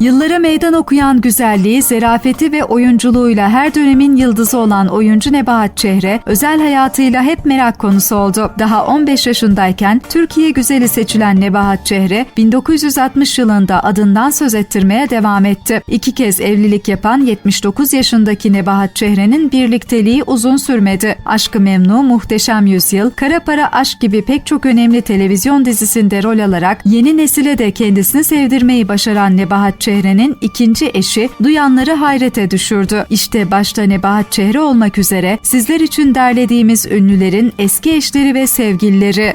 Yıllara meydan okuyan güzelliği, zerafeti ve oyunculuğuyla her dönemin yıldızı olan oyuncu Nebahat Çehre, özel hayatıyla hep merak konusu oldu. Daha 15 yaşındayken Türkiye güzeli seçilen Nebahat Çehre, 1960 yılında adından söz ettirmeye devam etti. İki kez evlilik yapan 79 yaşındaki Nebahat Çehre'nin birlikteliği uzun sürmedi. Aşkı Memnu, Muhteşem Yüzyıl, Kara Para Aşk gibi pek çok önemli televizyon dizisinde rol alarak yeni nesile de kendisini sevdirmeyi başaran Nebahat Çehre'nin ikinci eşi duyanları hayrete düşürdü. İşte başta Nebahat Çehre olmak üzere sizler için derlediğimiz ünlülerin eski eşleri ve sevgilileri.